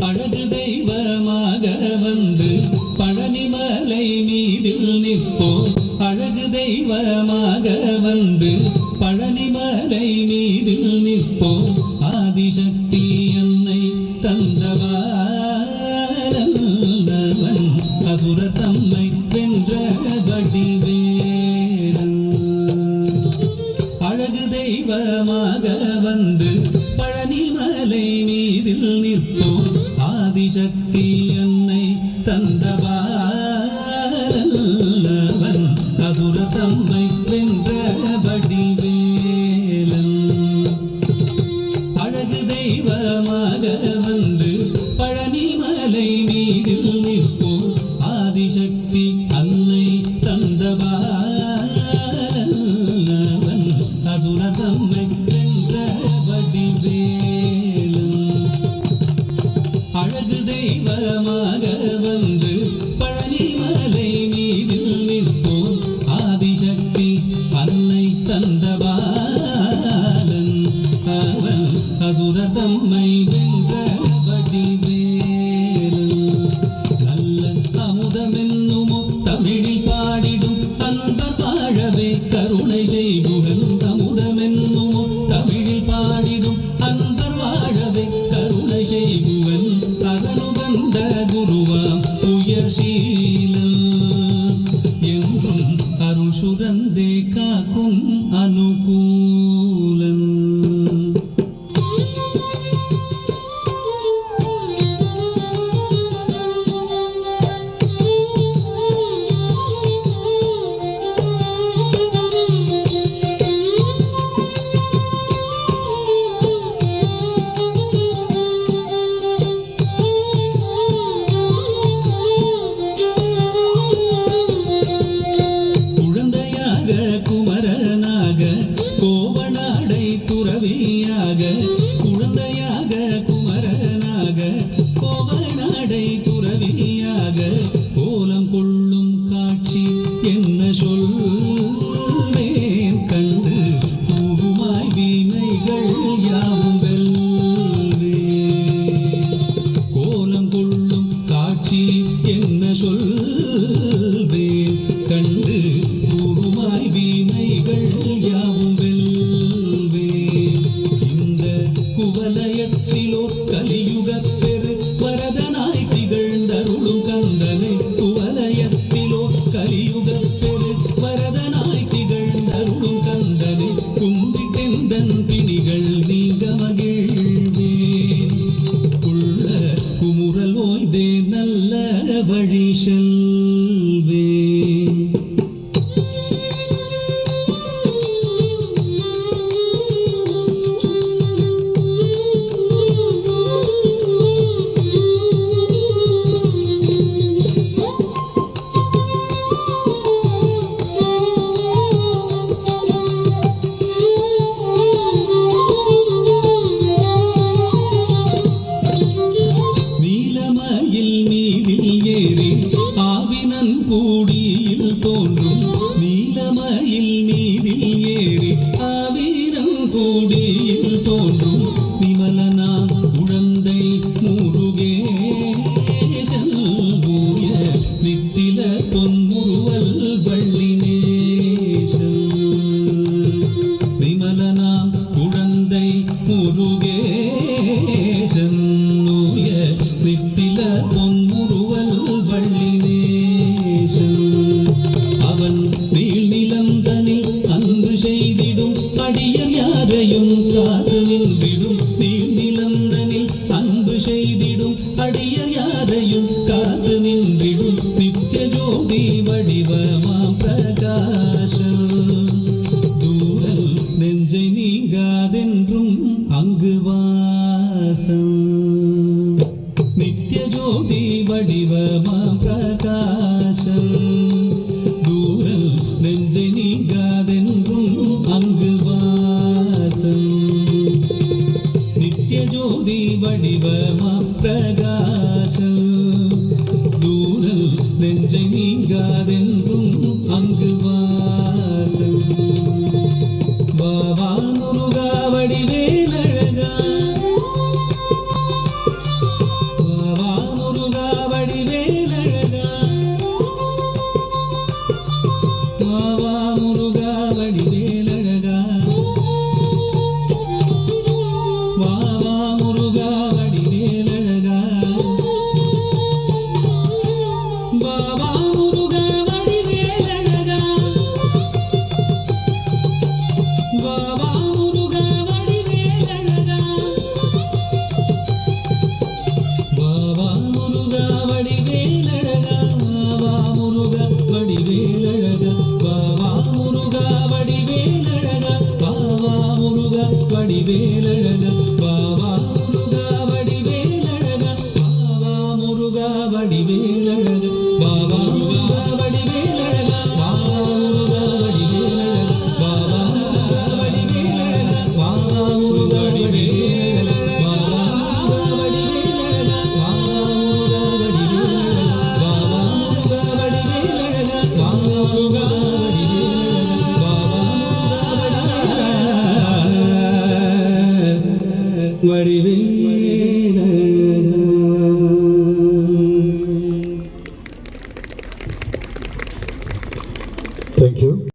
அழகு தெய்வமாக வந்து பழனிமலை மீதில் நிற்போம். அழகு தெய்வமாக வந்து பழனிமலை மீதில் நிற்போம். ஆதிசக்தி என்னை தந்தவா வடிவமாக வந்து பழனிமலை மீதில் நிற்போம். ஆதிசக்தி என்னை தந்தவா உருவா உயர்சீலன் என்றும் அருள் சுரந்தே. துணையாக முருகேசன் நூய விப்பில பொங்குருவல் வள்ளினேசன் அவன் நீழ்நிலம் தனில் அன்பு செய்திடும் அடியர் யாரையும் காத்து நின்றிடும். நீழ்நிலம் தனில் அன்பு செய்திடும் அடியர் யாரையும் காத்து நின்று மனதென்றும் அங்கு வா. വരുവേ